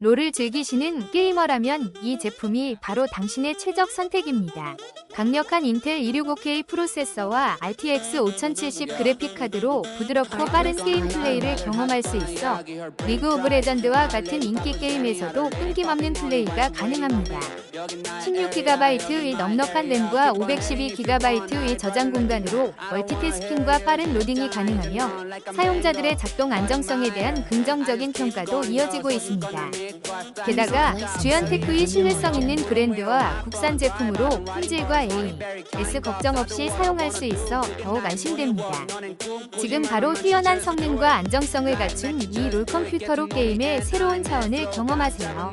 롤을 즐기시는 게이머라면 이 제품이 바로 당신의 최적 선택입니다. 강력한 인텔 265K 프로세서와 RTX 5070 그래픽카드로 부드럽고 빠른 게임 플레이를 경험할 수 있어 리그 오브 레전드와 같은 인기 게임에서도 끊김없는 플레이가 가능합니다. 16GB의 넉넉한 램과 512GB의 저장 공간으로 멀티태스킹과 빠른 로딩이 가능하며 사용자들의 작동 안정성에 대한 긍정적인 평가도 이어지고 있습니다. 게다가 주연테크의 신뢰성 있는 브랜드와 국산 제품으로 품질과 A, S 걱정 없이 사용할 수 있어 더욱 안심됩니다. 지금 바로 뛰어난 성능과 안정성을 갖춘 이 롤 컴퓨터로 게임의 새로운 차원을 경험하세요.